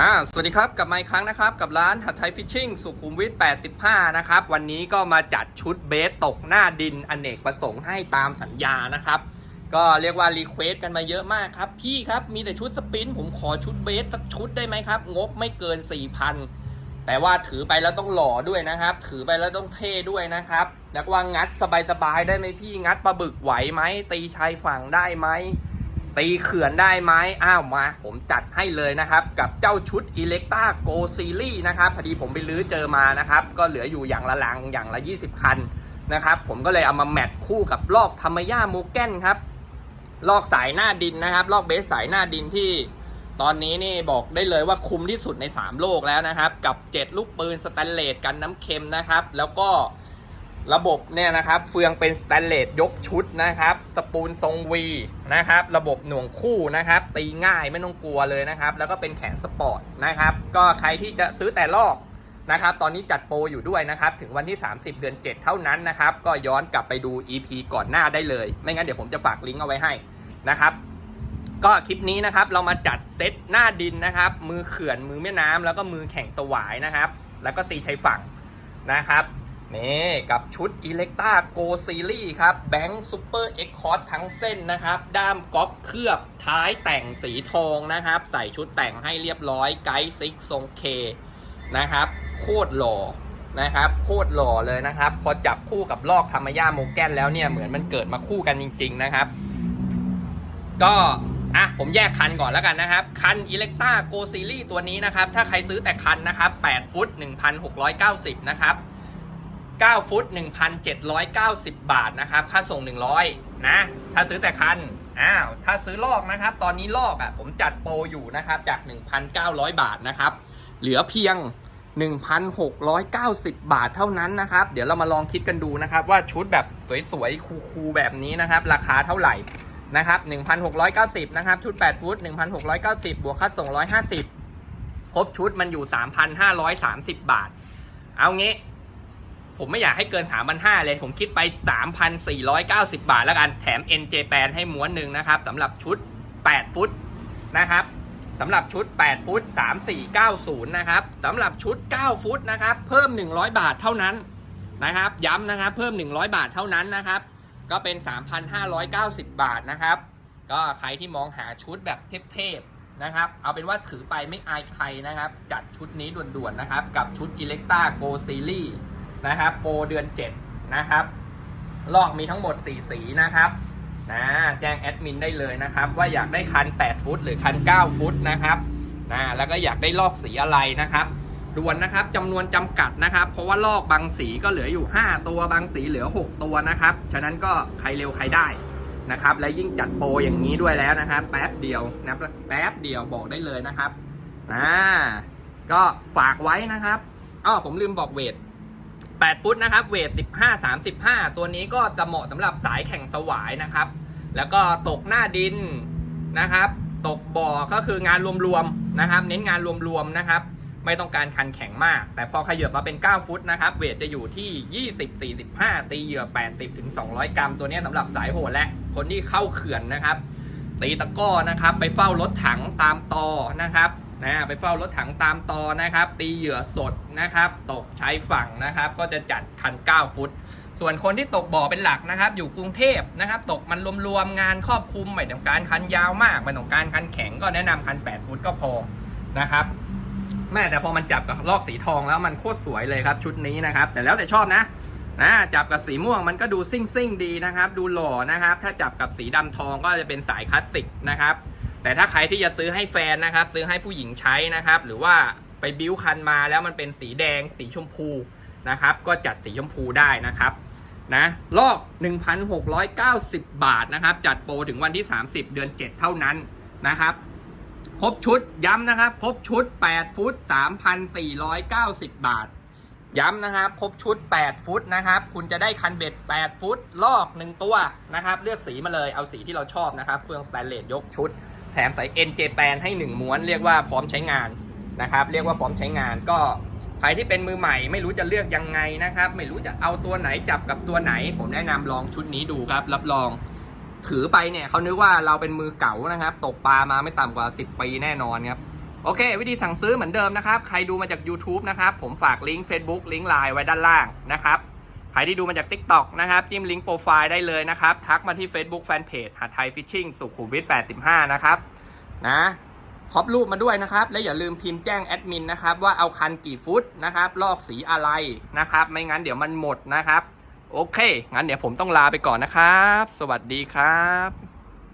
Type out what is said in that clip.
อ่าสวัสดีครับกลับมาอีกครั้งนะครับ กับร้านหัดไทยฟิชชิ่งสุขุมวิท 85 นะครับ วันนี้ก็มาจัดชุดเบสตกหน้าดินอเนกประสงค์ให้ตามสัญญานะครับ ก็เรียกว่ารีเควสกันมาเยอะมากครับ พี่ครับ มีแต่ชุดสปิน ผมขอชุดเบสสักชุดได้ไหมครับ งบไม่เกิน 4,000 แต่ว่าถือไปแล้วต้องหล่อด้วยนะครับ ถือไปแล้วต้องเท่ด้วยนะครับแล้วว่างัดสบายๆได้ไหมพี่งัดปลาบึกไหวไหมตีชายฝั่งได้ไหม ตีเขื่อนได้ไหมอ้าวมา ผมจัดให้เลยนะครับ กับเจ้าชุด Electa Go Series นะครับ พอดีผมไปลื้อเจอมานะครับ ก็เหลืออยู่อย่างละลังอย่างละ 20 คันนะครับ ผมก็เลยเอามาแมทคู่กับลอกธรรมย่าโมแกนครับ ลอกสายหน้าดินนะครับ ลอกเบสสายหน้าดินที่ ตอนนี้นี่บอกได้เลยว่าคุ้มที่สุดใน 3 โลกแล้วนะครับ กับ 7 ลูกปืนสแตนเลสกันน้ำเค็มนะครับ แล้วก็ ระบบเนี่ยนะครับเฟืองเป็นสแตนเลสยกชุดนะครับ สปูลทรงวีนะครับ ระบบหน่วงคู่นะครับ ตีง่ายไม่ต้องกลัวเลยนะครับ แล้วก็เป็นแขนสปอร์ตนะครับ ก็ใครที่จะซื้อแต่ลอกนะครับ ตอนนี้จัดโปรอยู่ด้วยนะครับ ถึงวันที่ 30 เดือน 7 เท่านั้นนะครับ ก็ย้อนกลับไปดู EP ก่อนหน้าได้เลย ไม่งั้นเดี๋ยวผมจะฝากลิงก์เอาไว้ให้นะครับ ก็คลิปนี้นะครับ เรามาจัดเซตหน้าดินนะครับ มือเขื่อนมือแม่น้ำแล้วก็มือแข่งสวายนะครับ แล้วก็ตีชายฝั่งนะครับ นี่กับชุด Electa Go Series ครับ Bank Super X c o r d ทั้งเส้นนะครับ ด้ามก๊อกเคลือบท้ายแต่งสีทองนะครับ ใส่ชุดแต่งให้เรียบร้อยไกด์ซิกทรงเคนะครับ โคตรหล่อนะครับ โคตรหล่อเลยนะครับ พอจับคู่กับลอกธรรมย่าโมแกนแล้วเนี่ย เหมือนมันเกิดมาคู่กันจริง ๆ นะครับ ก็อะผมแยกคันก่อนแล้วกันนะครับ คัน Electa Go Series ตัวนี้นะครับ ถ้าใครซื้อแต่คันนะครับ 8 ฟุต 1,690 นะครับ 9 ฟุต 1,790 บาทนะครับ ค่าส่ง 100 นะ ถ้าซื้อแต่คัน อ้าว ถ้าซื้อลอกนะครับ ตอนนี้ลอกอะ ผมจัดโปรอยู่นะครับ จาก 1,900 บาทนะครับ เหลือเพียง 1,690 บาทเท่านั้นนะครับ เดี๋ยวเรามาลองคิดกันดูนะครับ ว่าชุดแบบสวยๆ คูลๆ แบบนี้นะครับ ราคาเท่าไหร่นะครับ 1,690 นะครับ ชุด 8 ฟุต 1,690 บวกค่าส่ง 150 ครบชุดมันอยู่ 3,530 บาท เอางี้ ผมไม่อยากให้เกิน 3,500 เลย ผมคิดไป 3,490 บาทแล้วกัน แถม NJ แปนให้ม้วนหนึ่งนะครับสำหรับชุด 8 ฟุตนะครับสำหรับชุด 8 ฟุต 3490 นะครับสำหรับชุด 9 ฟุตนะครับ เพิ่ม 100 บาทเท่านั้นนะครับ ย้ำนะครับ เพิ่ม 100 บาทเท่านั้นนะครับ ก็เป็น 3,590 บาทนะครับ ก็ใครที่มองหาชุดแบบเทพๆนะครับ เอาเป็นว่าถือไปไม่อายใครนะครับ จัดชุดนี้ด่วนๆนะครับ กับชุด Electa Go Series นะครับ โปรเดือน 7 นะครับ ลอกมีทั้งหมด 4 สีนะครับนะแจ้งแอดมินได้เลยนะครับ ว่าอยากได้คัน 8 ฟุต หรือคัน 9 ฟุตนะครับนะแล้วก็อยากได้ลอกสีอะไรนะครับด่วนนะครับจำนวนจำกัดนะครับ เพราะว่าลอกบางสีก็เหลืออยู่ 5 ตัวบางสีเหลือ 6 ตัวนะครับ ฉะนั้นก็ใครเร็วใครได้นะครับ และยิ่งจัดโปรอย่างนี้ด้วยแล้วนะครับ แป๊บเดียวนะแป๊บเดียวบอกได้เลยนะครับนะก็ฝากไว้นะครับอ้อผมลืมบอกเวท 8 ฟุตนะครับ เวท 15 35 ตัวนี้ก็จะเหมาะสำหรับสายแข่งสวายนะครับ แล้วก็ตกหน้าดินนะครับ ตกบ่อก็คืองานรวมๆนะครับ เน้นงานรวมๆนะครับ ไม่ต้องการคันแข็งมาก แต่พอขยับมาเป็น 9 ฟุตนะครับ เวทจะอยู่ที่ 20 45 ตีเหยื่อ 80ถึง200 กรัม ตัวนี้สำหรับสายโหดและคนที่เข้าเขื่อนนะครับ ตีตะก้อนะครับ ไปเฝ้ารถถังตามตอนะครับ นะไปเฝ้ารถถังตามตอนะครับ ตีเหยื่อสดนะครับ ตกใช้ฝั่งนะครับ ก็จะจัดคัน 9 ฟุต ส่วนคนที่ตกบ่อเป็นหลักนะครับ อยู่กรุงเทพนะครับ ตกมันรวมๆงานครอบคลุมไม่ต้องการคันยาวมากไม่ต้องการคันแข็งก็แนะนำคัน 8 ฟุตก็พอนะครับแม่แต่พอมันจับกับลอกสีทองแล้วมันโคตรสวยเลยครับชุดนี้นะครับ แต่แล้วแต่ชอบนะนะจับกับสีม่วงมันก็ดูซิ่งซิ่งดีนะครับ ดูหล่อนะครับ ถ้าจับกับสีดำทองก็จะเป็นสายคลาสสิกนะครับ แต่ถ้าใครที่จะซื้อให้แฟนนะครับ ซื้อให้ผู้หญิงใช้นะครับ หรือว่าไปบิ้วคันมาแล้วมันเป็นสีแดงสีชมพูนะครับ ก็จัดสีชมพูได้นะครับนะลอก 1,690 บาทนะครับ จัดโปรถึงวันที่ 30 เดือน 7 เท่านั้นนะครับ ครบชุดย้ำนะครับ ครบชุด 8 ฟุต 3,490 บาท ย้ำนะครับ ครบชุด 8 ฟุตนะครับ คุณจะได้คันเบ็ด 8 ฟุต ลอก 1 ตัวนะครับ เลือกสีมาเลย เอาสีที่เราชอบนะครับ เฟืองสแตนเลสยกชุด ถมใส่ NJ แปนให้ 1 ม้วน เรียกว่าพร้อมใช้งานนะครับ เรียกว่าพร้อมใช้งานก็ใครที่เป็นมือใหม่ไม่รู้จะเลือกยังไงนะครับ ไม่รู้จะเอาตัวไหนจับกับตัวไหน ผมแนะนำลองชุดนี้ดูครับ รับรอง ถือไปเนี่ยเขานึกว่าเราเป็นมือเก๋านะครับ ตกปลามาไม่ต่ำกว่า 10 ปีแน่นอนครับ โอเค วิธีสั่งซื้อเหมือนเดิมนะครับ ใครดูมาจาก YouTube นะครับ ผมฝากลิงก์ Facebook ลิงก์ไลน์ไว้ด้านล่างนะครับ ครที่ดูมาจาก TikTok นะครับ จิ้มลิงก์โปรไฟล์ได้เลยนะครับ ทักมาที่ Facebook Fanpage หาไทยฟิชชิ่งสุขุมวิท85 นะครับนะครอบรูปมาด้วยนะครับ และอย่าลืมพิมพ์แจ้งแอดมินนะครับ ว่าเอาคันกี่ฟุตนะครับลอกสีอะไรนะครับ ไม่งั้นเดี๋ยวมันหมดนะครับ โอเค งั้นเดี๋ยวผมต้องลาไปก่อนนะครับ สวัสดีครับ